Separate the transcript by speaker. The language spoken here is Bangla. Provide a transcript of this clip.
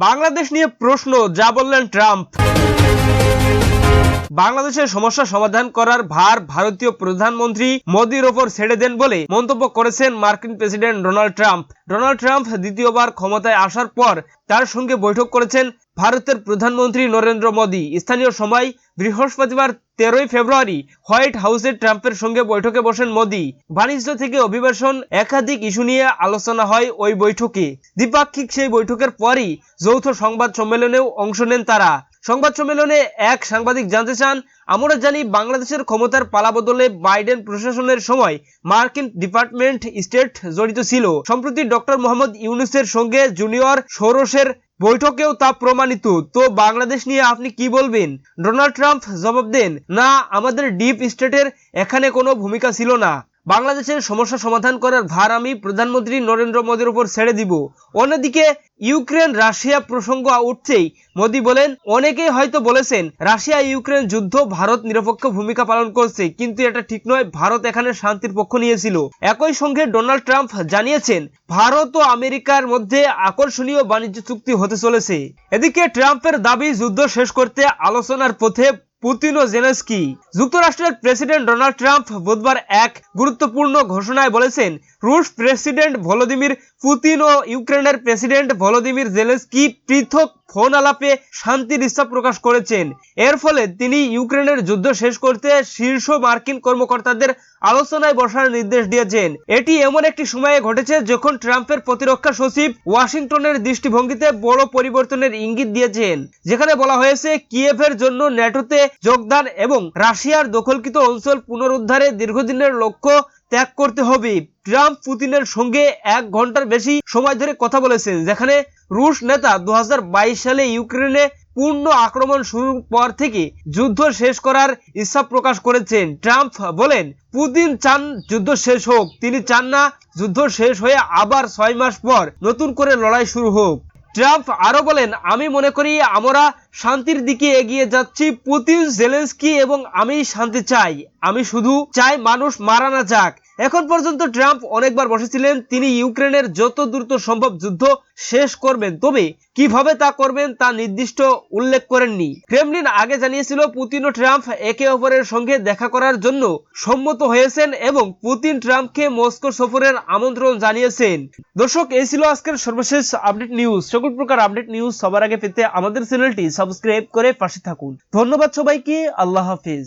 Speaker 1: বাংলাদেশ নিয়ে প্রশ্ন যা বললেন ট্রাম্প। বাংলাদেশের সমস্যা সমাধান করার ভার ভারতীয় প্রধানমন্ত্রী মোদির ওপর ছেড়ে দেন বলে মন্তব্য করেছেন মার্কিন president Donald Trump. Donald Trump দ্বিতীয়বার ক্ষমতায় আসার পর তার সঙ্গে বৈঠক করেছেন ভারতের প্রধানমন্ত্রী নরেন্দ্র মোদী। স্থানীয় সময় বৃহস্পতিবার তেরোই ফেব্রুয়ারি হোয়াইট হাউসে ট্রাম্পের সঙ্গে বৈঠকে বসেন মোদী। বাণিজ্য থেকে অভিবাসন একাধিক ইস্যু নিয়ে আলোচনা হয় ওই বৈঠকে। দ্বিপাক্ষিক সেই বৈঠকের পরই যৌথ সংবাদ সম্মেলনেও অংশ নেন তারা। সংবাদ সম্মেলনে এক সাংবাদিক জানতে চান, আমরা জানি বাংলাদেশের ক্ষমতার পালাবদলে বাইডেন প্রশাসনের সময় মার্কিন ডিপার্টমেন্ট স্টেট জড়িত ছিল। সম্প্রতি ডক্টর মোহাম্মদ ইউনুসের সঙ্গে জুনিয়র সৌরসের বৈঠকেও তা প্রমাণিত। তো বাংলাদেশ নিয়ে আপনি কি বলবেন? ডোনাল্ড ট্রাম্প জবাব দেন, না, আমাদের ডিপ স্টেটের এখানে কোনো ভূমিকা ছিল না। বাংলাদেশের সমস্যা সমাধান করার ভার আমি প্রধানমন্ত্রী নরেন্দ্র মোদীর উপর ছেড়ে দিব। অন্যদিকে, ইউক্রেন রাশিয়া প্রসঙ্গ উঠছেই। মোদী বলেন, অনেকেই হয়তো বলেছেন, রাশিয়া ইউক্রেন যুদ্ধ ভারত নিরপেক্ষ ভূমিকা পালন করছে, কিন্তু এটা ঠিক নয়, ভারত এখানে শান্তির পক্ষ নিয়েছিল। একই সঙ্গে ডোনাল্ড ট্রাম্প জানিয়েছেন, ভারত ও আমেরিকার মধ্যে আকর্ষণীয় বাণিজ্য চুক্তি হতে চলেছে। এদিকে, ট্রাম্পের দাবি যুদ্ধ শেষ করতে আলোচনার পথে পুতিন ও জেলেন্সকি। যুক্তরাষ্ট্রের প্রেসিডেন্ট ডোনাল্ড ট্রাম্প বুধবার এক গুরুত্বপূর্ণ ঘোষণায় বলেছেন, রুশ প্রেসিডেন্ট ভলোদিমির পুতিন ও ইউক্রেনের প্রেসিডেন্ট ভলোদিমির জেলেন্সকি পৃথক ফোন আলাপে শান্তির ইচ্ছা প্রকাশ করেছেন। এর ফলে তিনি ইউক্রেনের যুদ্ধ শেষ করতে শীর্ষ মার্কিন কর্মকর্তাদের আলোচনায় বসার নির্দেশ দিয়েছেন। এটি এমন একটি সময়ে ঘটেছে যখন ট্রাম্পের প্রতিরক্ষা সচিব ওয়াশিংটনের দৃষ্টিভঙ্গিতে বড় পরিবর্তনের ইঙ্গিত দিয়েছেন, যেখানে বলা হয়েছে কিয়েভের জন্য ন্যাটোতে যোগদান এবং রাশিয়ার দখলকৃত অঞ্চল পুনরুদ্ধারে দীর্ঘদিনের লক্ষ্য ত্যাগ করতে হবে। ট্রাম্প পুতিনের সঙ্গে এক ঘণ্টার বেশি সময় ধরে কথা বলেছেন, যেখানে রুশ নেতা দু সালে ইউক্রেনে পূর্ণ আক্রমণ শুরুর পর থেকে যুদ্ধ শেষ করার ইচ্ছা প্রকাশ করেছেন। ট্রাম্প বলেন, পুতিন চান যুদ্ধ শেষ হোক, তিনি চান না যুদ্ধ শেষ হয়ে আবার ছয় মাস পর নতুন করে লড়াই শুরু হোক। ট্রাম্প আরও বলেন, আমি মনে করি আমরা শান্তির দিকে এগিয়ে যাচ্ছি। পুতিন, জেলেন্সকি এবং আমি শান্তি চাই। আমি শুধু চাই মানুষ মারা না যাক। এখন পর্যন্ত ট্রাম্প অনেকবার বসেছিলেন, তিনি ইউক্রেনের যত দ্রুত সম্ভব যুদ্ধ শেষ করবেন। তবে কীভাবে তা করবেন তা নির্দিষ্ট উল্লেখ করেননি। ক্রেমলিন আগে জানিয়েছিল, পুতিন ও ট্রাম্প একে অপরের সঙ্গে দেখা করার জন্য সম্মত হয়েছেন এবং পুতিন ট্রাম্পকে মস্কো সফরের আমন্ত্রণ জানিয়েছেন। দর্শক, এই ছিল আজকের সর্বশেষ আপডেট নিউজ। সকল প্রকার আপডেট নিউজ সবার আগে পেতে আমাদের চ্যানেলটি সাবস্ক্রাইব করে পাশে থাকুন। ধন্যবাদ সবাইকে, আল্লাহ হাফিজ।